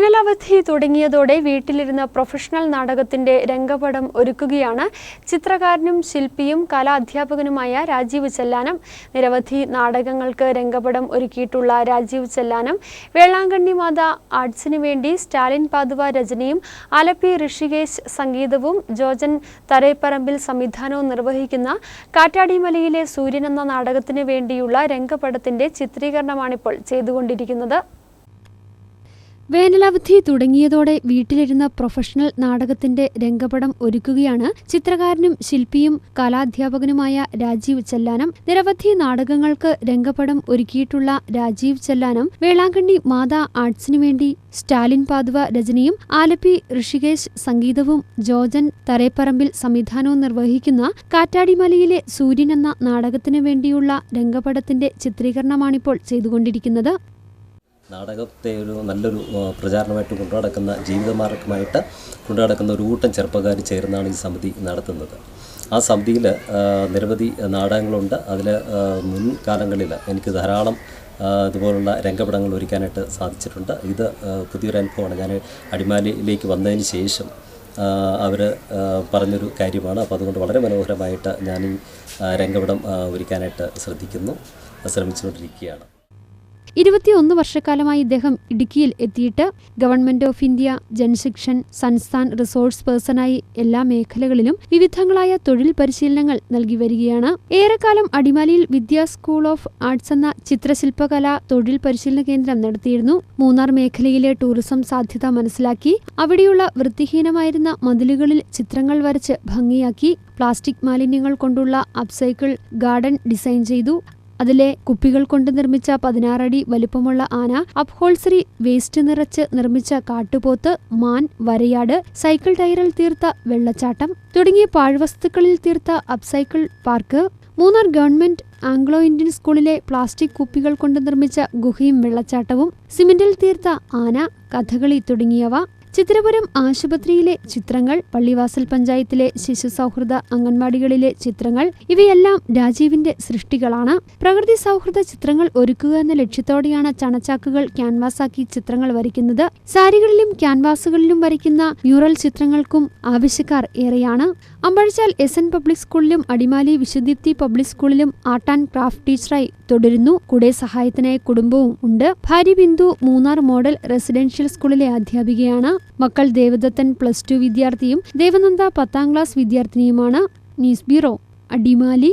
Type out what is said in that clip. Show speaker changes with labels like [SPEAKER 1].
[SPEAKER 1] വേനലവധി തുടങ്ങിയതോടെ വീട്ടിലിരുന്ന പ്രൊഫഷണൽ നാടകത്തിന്റെ രംഗപടം ഒരുക്കുകയാണ്. ചിത്രകാരനും ശില്പിയും കലാധ്യാപകനുമായ രാജീവ് ചെല്ലാനം നിരവധി നാടകങ്ങൾക്ക് രംഗപടം ഒരുക്കിയിട്ടുള്ള രാജീവ് ചെല്ലാനം വേളാങ്കണ്ണി മാത ആർട്സിനു വേണ്ടി സ്റ്റാലിൻ പാതുവ രചനയും ആലപ്പി ഋഷികേശ് സംഗീതവും ജോജൻ തരേപ്പറമ്പിൽ സംവിധാനവും നിർവഹിക്കുന്ന കാറ്റാടിമലയിലെ സൂര്യൻ എന്ന നാടകത്തിനു വേണ്ടിയുള്ള രംഗപടത്തിന്റെ ചിത്രീകരണമാണിപ്പോൾ ചെയ്തുകൊണ്ടിരിക്കുന്നത്. വേനലവധി തുടങ്ങിയതോടെ വീട്ടിലിരുന്ന പ്രൊഫഷണൽ നാടകത്തിന്റെ രംഗപടം ഒരുക്കുകയാണ് ചിത്രകാരനും ശില്പിയും കലാധ്യാപകനുമായ രാജീവ് ചെല്ലാനം. നിരവധി നാടകങ്ങൾക്ക് രംഗപടം ഒരുക്കിയിട്ടുള്ള രാജീവ് ചെല്ലാനം വേളാങ്കണ്ണി മാതാ ആർട്സിനു വേണ്ടി സ്റ്റാലിൻ പാതുവ രചനയും ആലപ്പി ഋഷികേശ് സംഗീതവും ജോജൻ തറേപ്പറമ്പിൽ സംവിധാനവും നിർവഹിക്കുന്ന കാറ്റാടിമലയിലെ സൂര്യൻ എന്ന നാടകത്തിനു വേണ്ടിയുള്ള രംഗപടത്തിന്റെ ചിത്രീകരണമാണിപ്പോൾ ചെയ്തുകൊണ്ടിരിക്കുന്നത്.
[SPEAKER 2] നാടകത്തെ ഒരു നല്ലൊരു പ്രചാരണമായിട്ട് കൊണ്ടുനടക്കുന്ന ജീവിതമാർഗമായിട്ട് കൊണ്ടുനടക്കുന്ന ഒരു കൂട്ടം ചെറുപ്പക്കാർ ചേർന്നാണ് ഈ സമിതി നടത്തുന്നത്. ആ സമിതിയിൽ നിരവധി നാടകങ്ങളുണ്ട്. അതിൽ മുൻകാലങ്ങളിൽ എനിക്ക് ധാരാളം ഇതുപോലുള്ള രംഗപടങ്ങൾ ഒരുക്കാനായിട്ട് സാധിച്ചിട്ടുണ്ട്. ഇത് ആ, പുതിയൊരു അനുഭവമാണ്. ഞാൻ അടിമാലിയിലേക്ക് വന്നതിന് ശേഷം അവർ പറഞ്ഞൊരു കാര്യമാണ്. അപ്പോൾ അതുകൊണ്ട് വളരെ മനോഹരമായിട്ട് ഞാൻ ഈ രംഗപടം ഒരുക്കാനായിട്ട് ശ്രദ്ധിക്കുന്നു ശ്രമിച്ചുകൊണ്ടിരിക്കുകയാണ്.
[SPEAKER 1] ഇരുപത്തിയൊന്ന് വർഷക്കാലമായി ഇദ്ദേഹം ഇടുക്കിയിൽ എത്തിയിട്ട് government of India Jan Shikshan Sansthan resource പേഴ്സണായി എല്ലാ മേഖലകളിലും വിവിധങ്ങളായ തൊഴിൽ പരിശീലനങ്ങൾ നൽകി വരികയാണ്. ഏറെക്കാലം അടിമാലിയിൽ വിദ്യാ സ്കൂൾ ഓഫ് ആർട്സ് എന്ന ചിത്രശില്പകല തൊഴിൽ പരിശീലന കേന്ദ്രം നടത്തിയിരുന്നു. മൂന്നാർ മേഖലയിലെ ടൂറിസം സാധ്യത മനസ്സിലാക്കി അവിടെയുള്ള വൃത്തിഹീനമായിരുന്ന മതിലുകളിൽ ചിത്രങ്ങൾ വരച്ച് ഭംഗിയാക്കി പ്ലാസ്റ്റിക് മാലിന്യങ്ങൾ കൊണ്ടുള്ള അപ്സൈക്കിൾ ഗാർഡൻ ഡിസൈൻ ചെയ്തു. അതിലെ കുപ്പികൾ കൊണ്ട് നിർമ്മിച്ച പതിനാറടി വലിപ്പമുള്ള ആന അപ്ഹോൾസറി വേസ്റ്റ് നിറച്ച് നിർമ്മിച്ച കാട്ടുപോത്ത് മാൻ വരയാട് സൈക്കിൾ ടയറിൽ തീർത്ത വെള്ളച്ചാട്ടം തുടങ്ങിയ പാഴ്വസ്തുക്കളിൽ തീർത്ത upcycle park Munnar government Anglo Indian സ്കൂളിലെ പ്ലാസ്റ്റിക് കുപ്പികൾ കൊണ്ട് നിർമ്മിച്ച ഗുഹയും വെള്ളച്ചാട്ടവും സിമെന്റിൽ തീർത്ത ആന കഥകളി തുടങ്ങിയവ ചിത്രപുരം ആശുപത്രിയിലെ ചിത്രങ്ങൾ പള്ളിവാസൽ പഞ്ചായത്തിലെ ശിശു സൗഹൃദ അംഗൻവാടികളിലെ ചിത്രങ്ങൾ ഇവയെല്ലാം രാജീവിന്റെ സൃഷ്ടികളാണ്. പ്രകൃതി സൗഹൃദ ചിത്രങ്ങൾ ഒരുക്കുക എന്ന ലക്ഷ്യത്തോടെയാണ് ചണച്ചാക്കുകൾ ക്യാൻവാസാക്കി ചിത്രങ്ങൾ വരയ്ക്കുന്നത്. സാരികളിലും ക്യാൻവാസുകളിലും വരയ്ക്കുന്ന മ്യൂറൽ ചിത്രങ്ങൾക്കും ആവശ്യക്കാർ ഏറെയാണ്. അമ്പഴച്ചാൽ എസ് എൻ പബ്ലിക് സ്കൂളിലും അടിമാലി വിശുദ്ധീപ്തി പബ്ലിക് സ്കൂളിലും ആർട്ട് ആൻഡ് ക്രാഫ്റ്റ് ടീച്ചറായി തുടരുന്നു. കൂടെ സഹായത്തിനായി കുടുംബവും ഉണ്ട്. ഭാര്യ ബിന്ദു മൂന്നാർ മോഡൽ റെസിഡൻഷ്യൽ സ്കൂളിലെ അധ്യാപികയാണ്. മക്കൾ ദേവദത്തൻ പ്ലസ് ടു വിദ്യാർത്ഥിയും ദേവനന്ദ പത്താം ക്ലാസ് വിദ്യാർത്ഥിനിയുമാണ് ന്യൂസ് ബ്യൂറോ. അടിമാലി